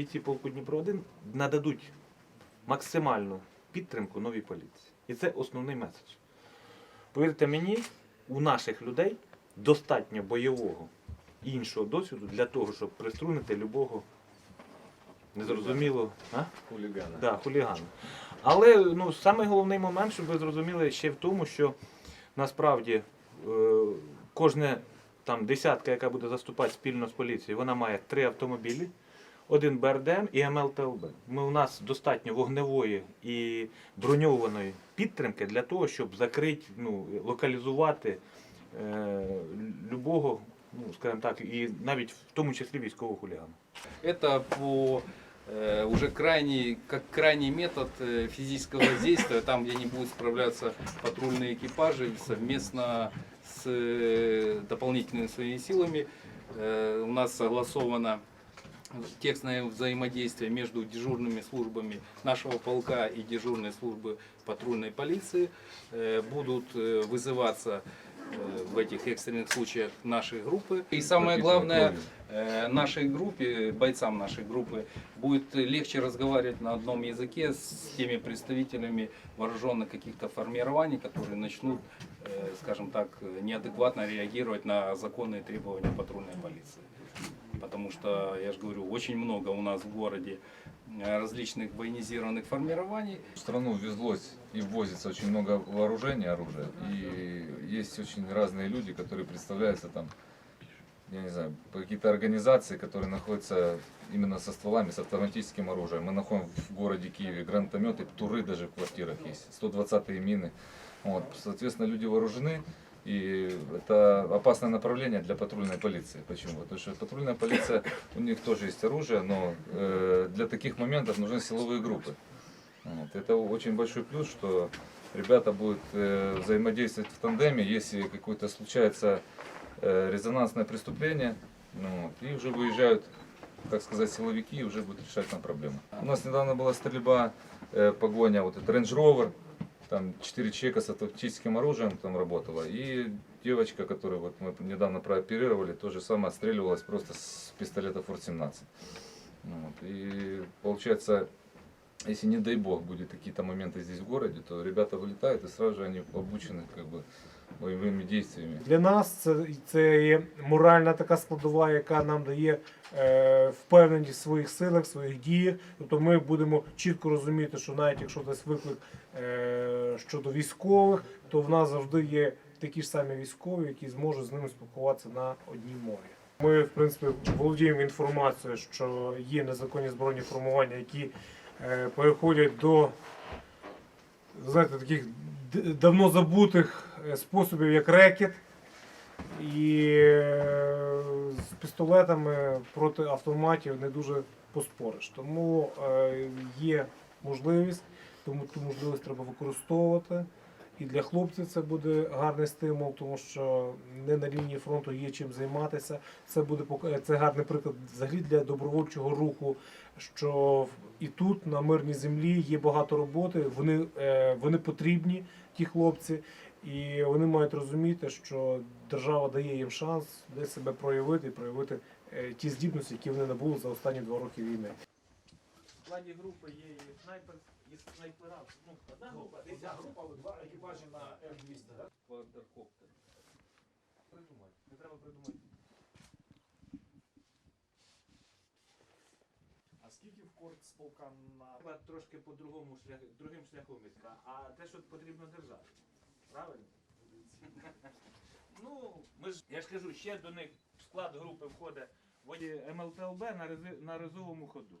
бійці полку Дніпро 1 нададуть максимальну підтримку новій поліції. І це основний меседж. Повірте мені, у наших людей достатньо бойового і іншого досвіду для того, щоб приструнити любого незрозуміло. А? Хулигана. Да, хулігана. Але ну, самий головний момент, щоб ви зрозуміли, ще в тому, що насправді е, кожна там десятка, яка буде заступати спільно з поліцією, вона має три автомобілі, один БРДМ і МЛТЛБ. Ми, у нас достатньо вогневої і броньованої підтримки для того, щоб закрити, ну, локалізувати е, любого, ну, скажімо так, і навіть в тому числі військового хулігана. Это по э, уже крайний, как крайний метод э, физического действия, там, где не будут справляться патрульные экипажи совместно с э, дополнительными своими силами. Э, у нас согласовано текстное взаимодействие между дежурными службами нашего полка и дежурной службы патрульной полиции. Э, будут э, вызываться э, в этих экстренных случаях наши группы. И самое главное, нашей группе, бойцам нашей группы, будет легче разговаривать на одном языке с теми представителями вооруженных каких-то формирований, которые начнут, скажем так, неадекватно реагировать на законные требования патрульной полиции. Потому что, я же говорю, очень много у нас в городе э, различных военизированных формирований. В страну везлось и ввозится очень много вооружения, оружия. И есть очень разные люди, которые представляются там, я не знаю, какие-то организации, которые находятся именно со стволами, с автоматическим оружием. Мы находим в городе Киеве гранатометы, туры даже в квартирах есть, 120-е мины. Вот, соответственно, люди вооружены, и это опасное направление для патрульной полиции. Почему? Потому что патрульная полиция, у них тоже есть оружие, но э, для таких моментов нужны силовые группы. Вот. Это очень большой плюс, что ребята будут э, взаимодействовать в тандеме, если какое-то случается э, резонансное преступление, ну, и уже выезжают, так сказать, силовики и уже будут решать нам проблему. У нас недавно была стрельба, э, погоня, вот это Range Rover, там четыре человека с автоматическим оружием там работала, и девочка, которую вот мы недавно прооперировали, то же самое отстреливалась просто с пистолета Форт 17. Ну Вот. И получается, если не дай бог будет какие-то моменты здесь в городе, то ребята вылетают и сразу же они обучены как бы боевыми действиями. Для нас це, це є моральна така складова, яка нам дає е, впевненість в своїх силах, в своїх діях. Тобто ми будемо чітко розуміти, що навіть якщо десь виклик е, щодо військових, то в нас завжди є такі ж самі військові, які зможуть з ними спілкуватися на одній мові. Ми, в принципі, володіємо інформацією, що є незаконні збройні формування, які е, переходять до знаєте, таких давно забутих е, способів, як рекет. І е, з пістолетами проти автоматів не дуже поспориш. Тому е, є можливість, тому ту можливість треба використовувати. І для хлопців це буде гарний стимул, тому що не на лінії фронту є чим займатися. Це буде пок- це гарний приклад взагалі для добровольчого руху, що і тут, на мирній землі, є багато роботи. Вони, е, вони потрібні, ті хлопці, і вони мають розуміти, що держава дає їм шанс десь себе проявити і проявити е, ті здібності, які вони набули за останні два роки війни. В складі групи є і снайпер, і снайпера. Ну, одна група, десь група, два екіпажі на М200, так? Квадрокоптер. Придумати. Не треба придумати. А скільки в корт з полка на Треба трошки по другому шляху, другим шляхом іти. А те, що потрібно державі. Правильно? Ну, ми ж, я ж кажу, ще до них в склад групи входить воді МЛТЛБ на, рези, на резовому ходу.